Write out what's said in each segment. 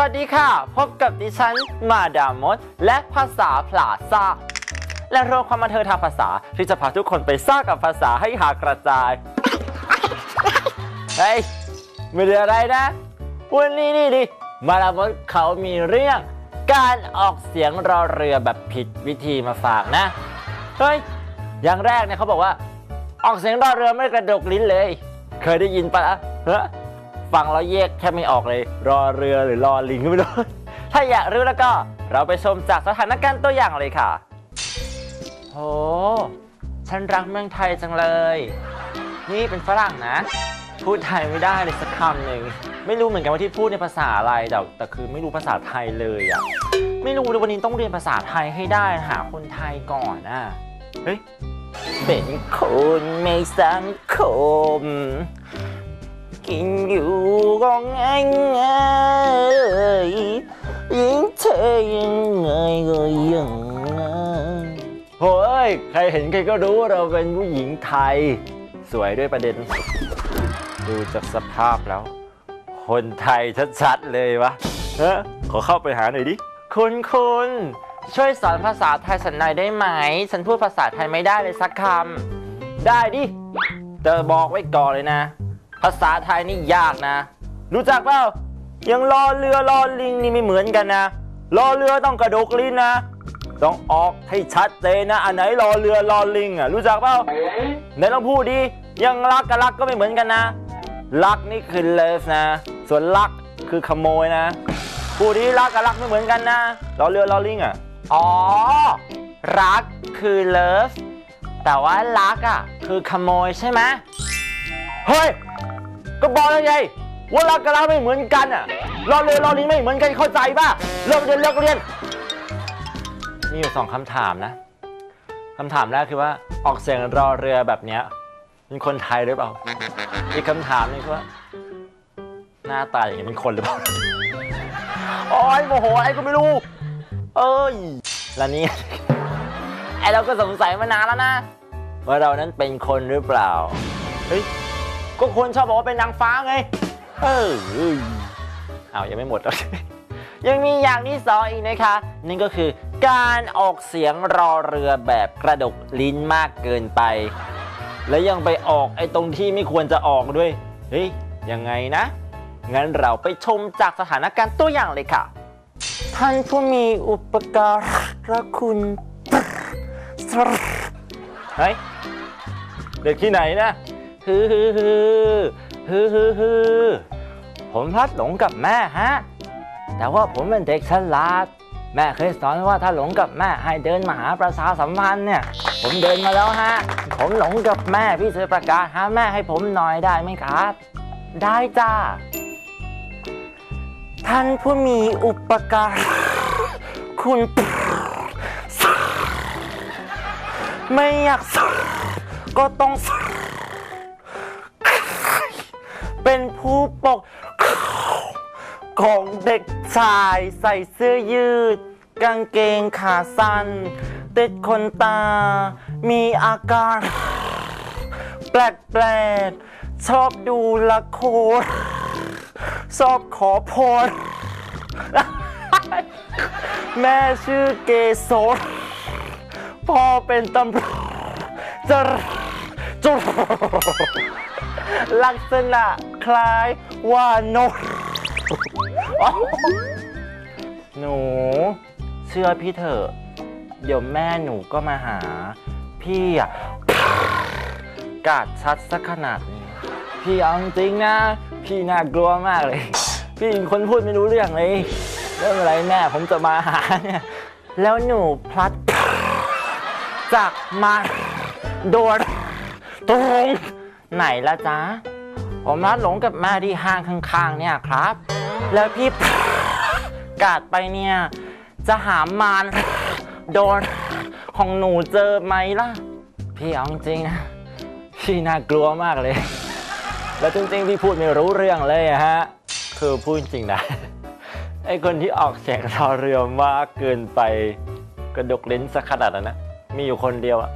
วัสดีค่ะ พบกับดิฉันมาดามมด และภาษาพลาซ่า และโรงความบันเทิงทางภาษาที่จะพาทุกคนไปซ่ากับภาษาให้หากระจาย เฮ้ยไม่เหลืออะไรนะ วันนี้นี่ดิมาดามมดเขามีเรื่องการออกเสียงรอเรือแบบผิดวิธีมาฝากนะ เฮ้ย อย่างแรกเนี่ยเขาบอกว่า ออกเสียงรอเรือไม่กระดกลิ้นเลย เคยได้ยินปะละเฮ้ย ฟังแล้วแยกแทบไม่ออกเลย รอเรือหรือรอลิงก็ไม่รู้ ถ้าอยากรู้แล้วก็เราไปชมจากสถานการณ์ตัวอย่างเลยค่ะ โห ฉันรักเมืองไทยจังเลย นี่เป็นฝรั่งนะ พูดไทยไม่ได้เลยสักคำหนึ่ง ไม่รู้เหมือนกันว่าที่พูดในภาษาอะไร แต่แต่คือไม่รู้ภาษาไทยเลยอะไม่รู้เลยวันนี้ต้องเรียนภาษาไทยให้ได้หาคนไทยก่อนอะเฮ้ย เป็นคนไม่สังคม กินอยู่ก็ง่ายง่ายยิ่งเธอยังไงก็ยังไงโฮ้ยใครเห็นใครก็รู้ว่าเราเป็นผู้หญิงไทย สวยด้วยประเด็น ดูจากสภาพแล้ว คนไทยชัดๆเลยวะเฮ้ขอเข้าไปหาหน่อยดิ คุณคุณช่วยสอนภาษาไทยสันหน่อยได้ไหม ฉันพูดภาษาไทยไม่ได้เลยสักคำ ได้ดิ แต่บอกไว้ก่อนเลยนะ ภาษาไทยนี่ยากนะ รู้จักเปล่ายังรอเรือรอลิงนี่ไม่เหมือนกันนะรอเรือต้องกระดกลิ้นนะ ต้องออกให้ชัดเจนนะ อันไหนรอเรือรอลิงอะรู้จักเปล่าไหนลองพูดดิยังรักกับรักก็ไม่เหมือนกันนะ รักนี่คือ love นะ ส่วนรักคือขโมยนะ พูดดิรักกับรักไม่เหมือนกันนะรอเรือรอลิงอะอ๋อ รักคือ love แต่ว่ารักอะคือขโมยใช่ไหมเฮ้ย ก็บอกแล้วไงว่ารักกับรักไม่เหมือนกันอะรอเรือรอลิงไม่เหมือนกันเข้าใจป่ะเลิกเรียนเลิกเรียน มีอยู่สองคำถามนะคำถามแรกคือว่าออกเสียงรอเรือแบบเนี้ยเป็นคนไทยหรือเปล่าอีกคำถามนึงคือว่า หน้าตาอย่างนี้เป็นคนหรือเปล่าโอ้ยโมโหไอะไรก็ไม่รู้ เอ้ยแล้วนี่ไอเราก็สงสัยมานานแล้วนะ ว่าเรานั้นเป็นคนหรือเปล่า เฮ้ย ก็คนชอบบอกว่าเป็นนางฟ้าไง เออเอายังไม่หมดหรอกยังมีอย่างที่สองอีกนะคะนั่นก็คือการออกเสียงรอเรือแบบกระดกลิ้นมากเกินไป และยังไปออกไอ้ตรงที่ไม่ควรจะออกด้วย เฮ้ย ยังไงนะ งั้นเราไปชมจากสถานการณ์ตัวอย่างเลยค่ะ ท่านผู้มีอุปการะคุณ เฮ้ย เด็กที่ไหนนะ ฮือฮือฮือฮือฮือฮือผมพลัดหลงกับแม่ฮะ แต่ว่าผมเป็นเด็กฉลาด แม่เคยสอนว่าถ้าหลงกับแม่ให้เดินมาหาประชาสัมพันธ์เนี่ย ผมเดินมาแล้วฮะ ผมหลงกับแม่พี่ช่วยประกาศหาแม่ให้ผมหน่อยได้ไหมครับ ได้จ้า ท่านผู้มีอุปการ คุณ ไม่อยากก็ต้อง ผู้ปกของเด็กชายใส่เสื้อยืด กางเกงขาสั้น ติดขนตา มีอาการ แปลกๆ ชอบดูละครชอบขอพรแม่ชื่อเกศรพ่อเป็นตำรวจจะจุลักษณะ คล้ายว่านก หนู เชื่อพี่เถอะ เดี๋ยวแม่หนูก็มาหา พี่อะกาดชัดสักขนาดนี้ พี่เอาจริงนะ พี่น่ากลัวมากเลย พี่เป็นคนพูดไม่รู้เรื่องเลย เรื่องอะไรแม่ผมจะมาหาเนี่ย แล้วหนูพลัด จากมาโดนตรงไหนละจ๊ะ ผมนัดหลงกับแม่ที่ห้างข้างๆ เนี่ยครับ แล้วพี่กาดไปเนี่ย จะหามานโดนของหนูเจอไหมล่ะ พี่เอาจริงนะพี่น่ากลัวมากเลย แล้วจริงๆพี่พูดไม่รู้เรื่องเลยฮะคือพูดจริงนะไอคนที่ออกเสียงรอเรือมากเกินไปกระดกลิ้นสักขนาดนั้นนะมีอยู่คนเดียวอะ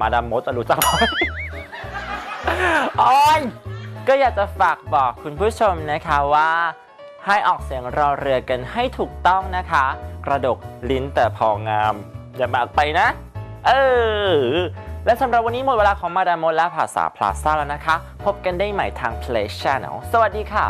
มาดามมดจะรู้จักไหม โอ้ย ก็อยากจะฝากบอกคุณผู้ชมนะคะว่า ให้ออกเสียงรอเรือกันให้ถูกต้องนะคะ กระดกลิ้นแต่พองาม อย่ามากไปนะ เออ และสำหรับวันนี้หมดเวลาของมาดามมดและภาษาพลาซ่าแล้วนะคะ พบกันได้ใหม่ทาง Play Channel สวัสดีค่ะ